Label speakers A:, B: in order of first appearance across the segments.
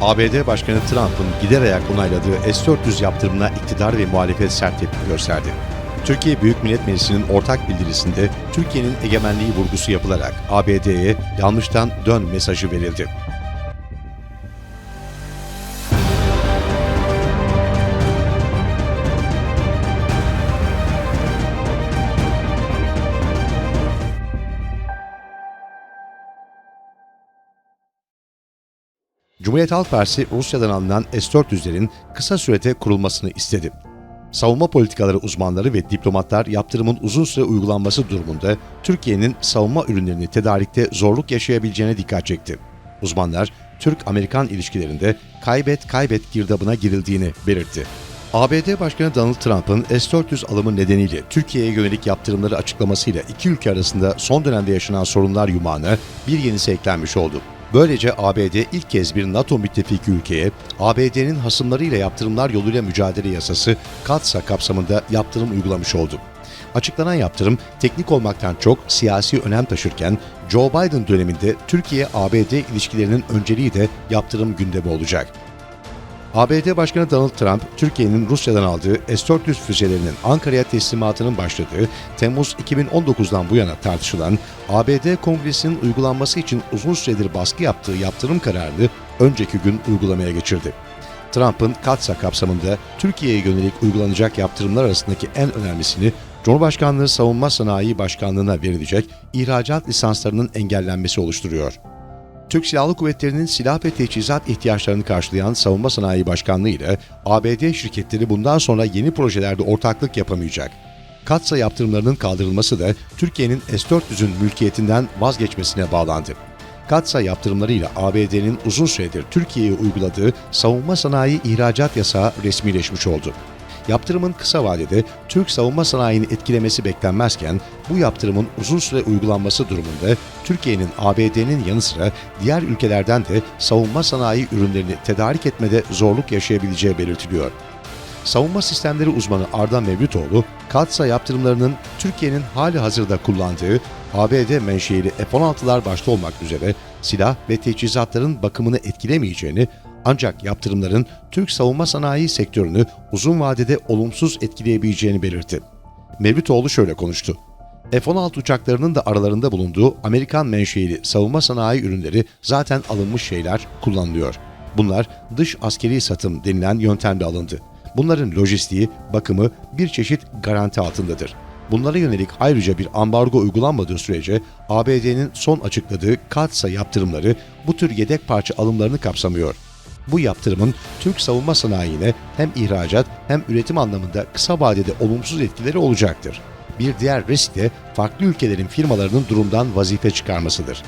A: ABD Başkanı Trump'ın gider ayak onayladığı S-400 yaptırımına iktidar ve muhalefet sert tepki gösterdi. Türkiye Büyük Millet Meclisi'nin ortak bildirisinde Türkiye'nin egemenliği vurgusu yapılarak ABD'ye yanlıştan dön mesajı verildi. Cumhuriyet Halk Partisi Rusya'dan alınan S-400'lerin kısa sürede kurulmasını istedi. Savunma politikaları uzmanları ve diplomatlar yaptırımın uzun süre uygulanması durumunda Türkiye'nin savunma ürünlerini tedarikte zorluk yaşayabileceğine dikkat çekti. Uzmanlar, Türk-Amerikan ilişkilerinde kaybet kaybet girdabına girildiğini belirtti. ABD Başkanı Donald Trump'ın S-400 alımı nedeniyle Türkiye'ye yönelik yaptırımları açıklamasıyla iki ülke arasında son dönemde yaşanan sorunlar yumağına bir yenisi eklenmiş oldu. Böylece ABD ilk kez bir NATO müttefiki ülkeye ABD'nin hasımlarıyla yaptırımlar yoluyla mücadele yasası KATSA kapsamında yaptırım uygulamış oldu. Açıklanan yaptırım teknik olmaktan çok siyasi önem taşırken Joe Biden döneminde Türkiye-ABD ilişkilerinin önceliği de yaptırım gündemi olacak. ABD Başkanı Donald Trump, Türkiye'nin Rusya'dan aldığı S-400 füzelerinin Ankara'ya teslimatının başladığı Temmuz 2019'dan bu yana tartışılan ABD Kongresi'nin uygulanması için uzun süredir baskı yaptığı yaptırım kararını önceki gün uygulamaya geçirdi. Trump'ın KATSA kapsamında Türkiye'ye yönelik uygulanacak yaptırımlar arasındaki en önemlisini Cumhurbaşkanlığı Savunma Sanayi Başkanlığı'na verilecek ihracat lisanslarının engellenmesi oluşturuyor. Türk Silahlı Kuvvetleri'nin silah ve teçhizat ihtiyaçlarını karşılayan Savunma Sanayi Başkanlığı ile ABD şirketleri bundan sonra yeni projelerde ortaklık yapamayacak. Katsa yaptırımlarının kaldırılması da Türkiye'nin S-400'ün mülkiyetinden vazgeçmesine bağlandı. Katsa yaptırımlarıyla ABD'nin uzun süredir Türkiye'ye uyguladığı savunma sanayi ihracat yasağı resmileşmiş oldu. Yaptırımın kısa vadede Türk savunma sanayini etkilemesi beklenmezken bu yaptırımın uzun süre uygulanması durumunda Türkiye'nin ABD'nin yanı sıra diğer ülkelerden de savunma sanayi ürünlerini tedarik etmede zorluk yaşayabileceği belirtiliyor. Savunma sistemleri uzmanı Arda Mevlütoğlu, Katsa yaptırımlarının Türkiye'nin hali hazırda kullandığı ABD menşeili F-16'lar başta olmak üzere silah ve teçhizatların bakımını etkilemeyeceğini ancak yaptırımların Türk savunma sanayi sektörünü uzun vadede olumsuz etkileyebileceğini belirtti. Mevlütoğlu şöyle konuştu. F-16 uçaklarının da aralarında bulunduğu Amerikan menşeili savunma sanayi ürünleri zaten alınmış şeyler kullanılıyor. Bunlar dış askeri satım denilen yöntemde alındı. Bunların lojistiği, bakımı bir çeşit garanti altındadır. Bunlara yönelik ayrıca bir ambargo uygulanmadığı sürece ABD'nin son açıkladığı KATSA yaptırımları bu tür yedek parça alımlarını kapsamıyor. Bu yaptırımın Türk savunma sanayine hem ihracat hem üretim anlamında kısa vadede olumsuz etkileri olacaktır. Bir diğer risk de farklı ülkelerin firmalarının durumdan vazife çıkarmasıdır.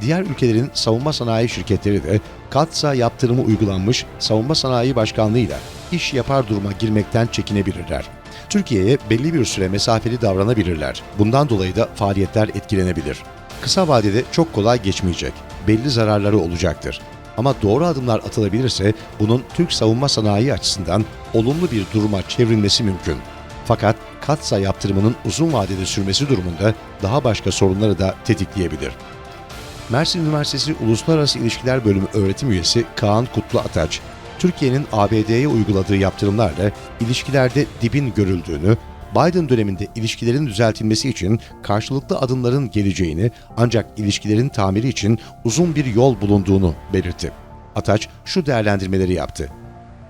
A: Diğer ülkelerin savunma sanayi şirketleri de KATSA yaptırımı uygulanmış savunma sanayi başkanlığıyla iş yapar duruma girmekten çekinebilirler. Türkiye'ye belli bir süre mesafeli davranabilirler. Bundan dolayı da faaliyetler etkilenebilir. Kısa vadede çok kolay geçmeyecek. Belli zararları olacaktır. Ama doğru adımlar atılabilirse bunun Türk savunma sanayi açısından olumlu bir duruma çevrilmesi mümkün. Fakat katsa yaptırımının uzun vadede sürmesi durumunda daha başka sorunları da tetikleyebilir. Mersin Üniversitesi Uluslararası İlişkiler Bölümü öğretim üyesi Kaan Kutlu Ataç, Türkiye'nin ABD'ye uyguladığı yaptırımlarla ilişkilerde dibin görüldüğünü, Biden döneminde ilişkilerin düzeltilmesi için karşılıklı adımların geleceğini ancak ilişkilerin tamiri için uzun bir yol bulunduğunu belirtti. Ataç şu değerlendirmeleri yaptı.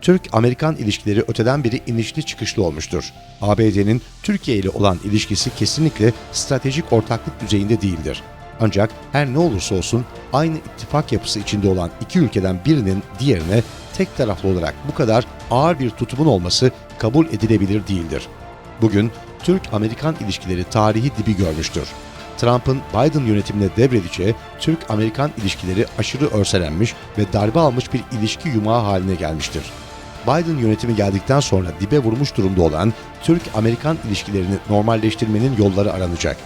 A: Türk-Amerikan ilişkileri öteden beri inişli çıkışlı olmuştur. ABD'nin Türkiye ile olan ilişkisi kesinlikle stratejik ortaklık düzeyinde değildir. Ancak her ne olursa olsun aynı ittifak yapısı içinde olan iki ülkeden birinin diğerine tek taraflı olarak bu kadar ağır bir tutumun olması kabul edilebilir değildir. Bugün Türk-Amerikan ilişkileri tarihi dibi görmüştür. Trump'ın Biden yönetimine devredeceği Türk-Amerikan ilişkileri aşırı örselenmiş ve darbe almış bir ilişki yumağı haline gelmiştir. Biden yönetimi geldikten sonra dibe vurmuş durumda olan Türk-Amerikan ilişkilerini normalleştirmenin yolları aranacak.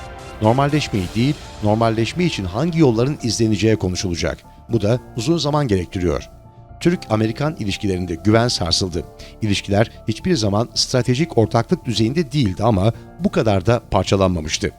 A: Normalleşmeyi değil, normalleşme için hangi yolların izleneceği konuşulacak. Bu da uzun zaman gerektiriyor. Türk-Amerikan ilişkilerinde güven sarsıldı. İlişkiler hiçbir zaman stratejik ortaklık düzeyinde değildi ama bu kadar da parçalanmamıştı.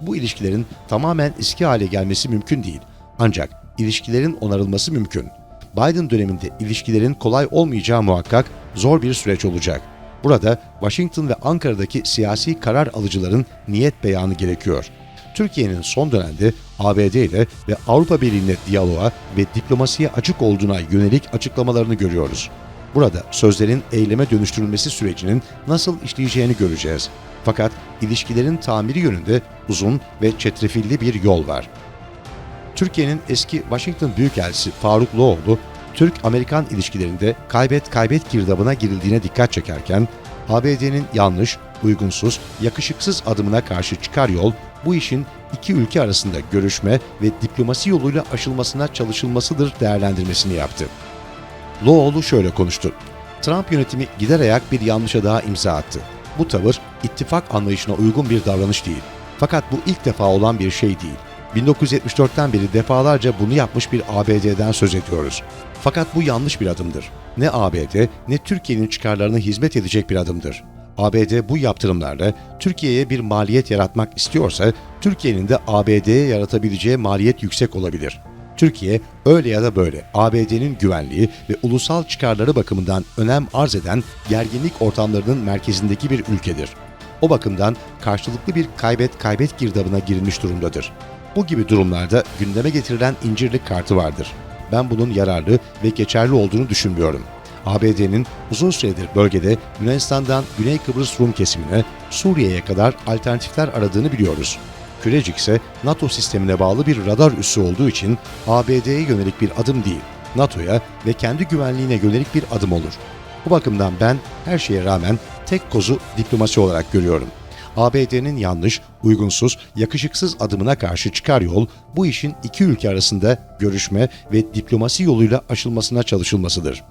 A: Bu ilişkilerin tamamen eski hale gelmesi mümkün değil. Ancak ilişkilerin onarılması mümkün. Biden döneminde ilişkilerin kolay olmayacağı muhakkak zor bir süreç olacak. Burada Washington ve Ankara'daki siyasi karar alıcıların niyet beyanı gerekiyor. Türkiye'nin son dönemde ABD ile ve Avrupa Birliği'yle diyaloğa ve diplomasiye açık olduğuna yönelik açıklamalarını görüyoruz. Burada sözlerin eyleme dönüştürülmesi sürecinin nasıl işleyeceğini göreceğiz. Fakat ilişkilerin tamiri yönünde uzun ve çetrefilli bir yol var. Türkiye'nin eski Washington Büyükelçisi Faruk Loğlu, Türk-Amerikan ilişkilerinde kaybet kaybet girdabına girildiğine dikkat çekerken, ABD'nin yanlış, uygunsuz, yakışıksız adımına karşı çıkar yol, bu işin iki ülke arasında görüşme ve diplomasi yoluyla aşılmasına çalışılmasıdır değerlendirmesini yaptı. Loğlu şöyle konuştu. Trump yönetimi gider ayak bir yanlışa daha imza attı. Bu tavır ittifak anlayışına uygun bir davranış değil. Fakat bu ilk defa olan bir şey değil. 1974'ten beri defalarca bunu yapmış bir ABD'den söz ediyoruz. Fakat bu yanlış bir adımdır. Ne ABD ne Türkiye'nin çıkarlarına hizmet edecek bir adımdır. ABD bu yaptırımlarla Türkiye'ye bir maliyet yaratmak istiyorsa Türkiye'nin de ABD'ye yaratabileceği maliyet yüksek olabilir. Türkiye öyle ya da böyle ABD'nin güvenliği ve ulusal çıkarları bakımından önem arz eden gerginlik ortamlarının merkezindeki bir ülkedir. O bakımdan karşılıklı bir kaybet kaybet girdabına girilmiş durumdadır. Bu gibi durumlarda gündeme getirilen incirlik kartı vardır. Ben bunun yararlı ve geçerli olduğunu düşünmüyorum. ABD'nin uzun süredir bölgede Yunanistan'dan Güney Kıbrıs Rum kesimine, Suriye'ye kadar alternatifler aradığını biliyoruz. Kürecik ise NATO sistemine bağlı bir radar üssü olduğu için ABD'ye yönelik bir adım değil, NATO'ya ve kendi güvenliğine yönelik bir adım olur. Bu bakımdan ben her şeye rağmen tek kozu diplomasi olarak görüyorum. ABD'nin yanlış, uygunsuz, yakışıksız adımına karşı çıkar yol bu işin iki ülke arasında görüşme ve diplomasi yoluyla aşılmasına çalışılmasıdır.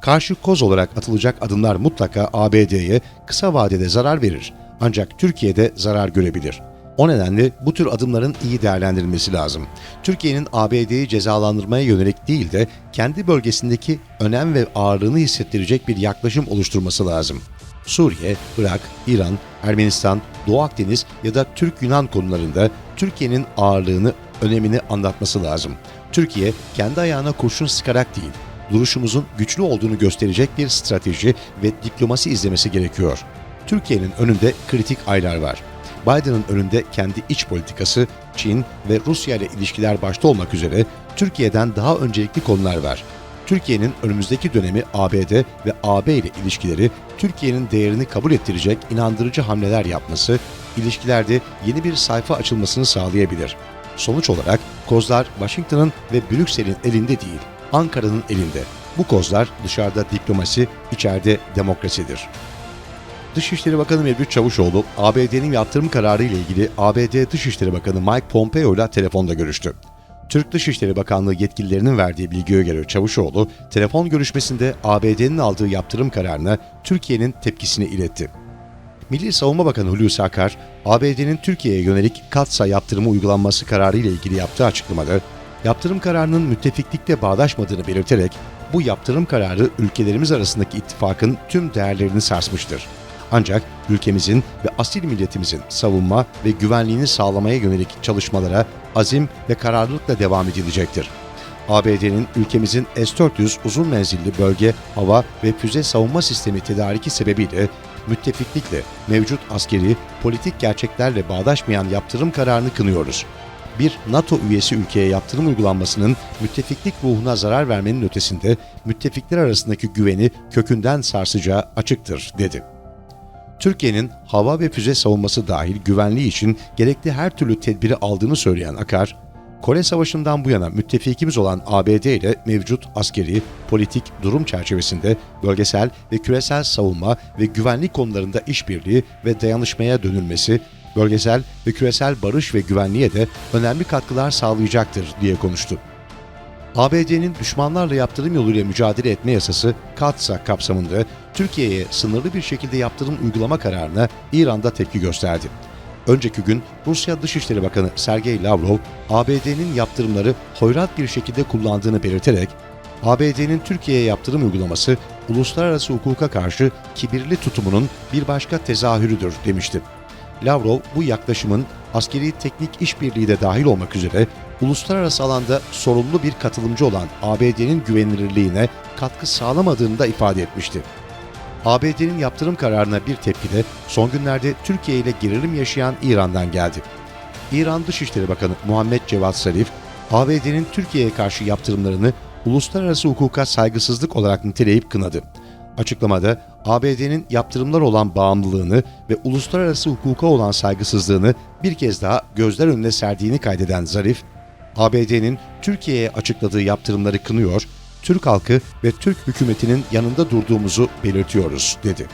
A: Karşı koz olarak atılacak adımlar mutlaka ABD'ye kısa vadede zarar verir. Ancak Türkiye'de zarar görebilir. O nedenle bu tür adımların iyi değerlendirilmesi lazım. Türkiye'nin ABD'yi cezalandırmaya yönelik değil de kendi bölgesindeki önem ve ağırlığını hissettirecek bir yaklaşım oluşturması lazım. Suriye, Irak, İran, Ermenistan, Doğu Akdeniz ya da Türk-Yunan konularında Türkiye'nin ağırlığını, önemini anlatması lazım. Türkiye kendi ayağına kurşun sıkarak değil, duruşumuzun güçlü olduğunu gösterecek bir strateji ve diplomasi izlemesi gerekiyor. Türkiye'nin önünde kritik aylar var. Biden'ın önünde kendi iç politikası, Çin ve Rusya ile ilişkiler başta olmak üzere Türkiye'den daha öncelikli konular var. Türkiye'nin önümüzdeki dönemi ABD ve AB ile ilişkileri Türkiye'nin değerini kabul ettirecek inandırıcı hamleler yapması, ilişkilerde yeni bir sayfa açılmasını sağlayabilir. Sonuç olarak kozlar Washington'ın ve Brüksel'in elinde değil, Ankara'nın elinde. Bu kozlar dışarıda diplomasi, içeride demokrasidir. Dışişleri Bakanı Mevlüt Çavuşoğlu, ABD'nin yaptırım kararı ile ilgili ABD Dışişleri Bakanı Mike Pompeo ile telefonda görüştü. Türk Dışişleri Bakanlığı yetkililerinin verdiği bilgiye göre Çavuşoğlu, telefon görüşmesinde ABD'nin aldığı yaptırım kararına Türkiye'nin tepkisini iletti. Milli Savunma Bakanı Hulusi Akar, ABD'nin Türkiye'ye yönelik katsa yaptırımı uygulanması kararı ile ilgili yaptığı açıklamada, yaptırım kararının müttefiklikle bağdaşmadığını belirterek, bu yaptırım kararı ülkelerimiz arasındaki ittifakın tüm değerlerini sarsmıştır. Ancak ülkemizin ve asil milletimizin savunma ve güvenliğini sağlamaya yönelik çalışmalara azim ve kararlılıkla devam edilecektir. ABD'nin ülkemizin S-400 uzun menzilli bölge, hava ve füze savunma sistemi tedariki sebebiyle müttefiklikle mevcut askeri, politik gerçeklerle bağdaşmayan yaptırım kararını kınıyoruz. Bir NATO üyesi ülkeye yaptırım uygulanmasının müttefiklik ruhuna zarar vermenin ötesinde müttefikler arasındaki güveni kökünden sarsacağı açıktır, dedi. Türkiye'nin hava ve füze savunması dahil güvenliği için gerekli her türlü tedbiri aldığını söyleyen Akar, Kore Savaşı'ndan bu yana müttefikimiz olan ABD ile mevcut askeri, politik durum çerçevesinde bölgesel ve küresel savunma ve güvenlik konularında işbirliği ve dayanışmaya dönülmesi, bölgesel ve küresel barış ve güvenliğe de önemli katkılar sağlayacaktır diye konuştu. ABD'nin düşmanlarla yaptırım yoluyla mücadele etme yasası KATSA kapsamında Türkiye'ye sınırlı bir şekilde yaptırım uygulama kararına İran'da tepki gösterdi. Önceki gün Rusya Dışişleri Bakanı Sergey Lavrov, ABD'nin yaptırımları hoyrat bir şekilde kullandığını belirterek, ABD'nin Türkiye'ye yaptırım uygulaması uluslararası hukuka karşı kibirli tutumunun bir başka tezahürüdür demişti. Lavrov bu yaklaşımın askeri teknik işbirliği de dahil olmak üzere uluslararası alanda sorumlu bir katılımcı olan ABD'nin güvenilirliğine katkı sağlamadığını da ifade etmişti. ABD'nin yaptırım kararına bir tepki de son günlerde Türkiye ile gerilim yaşayan İran'dan geldi. İran Dışişleri Bakanı Muhammed Cevat Zarif, ABD'nin Türkiye'ye karşı yaptırımlarını uluslararası hukuka saygısızlık olarak niteleyip kınadı. Açıklamada ABD'nin yaptırımlar olan bağımlılığını ve uluslararası hukuka olan saygısızlığını bir kez daha gözler önüne serdiğini kaydeden Zarif, ABD'nin Türkiye'ye açıkladığı yaptırımları kınıyor, Türk halkı ve Türk hükümetinin yanında durduğumuzu belirtiyoruz, dedi.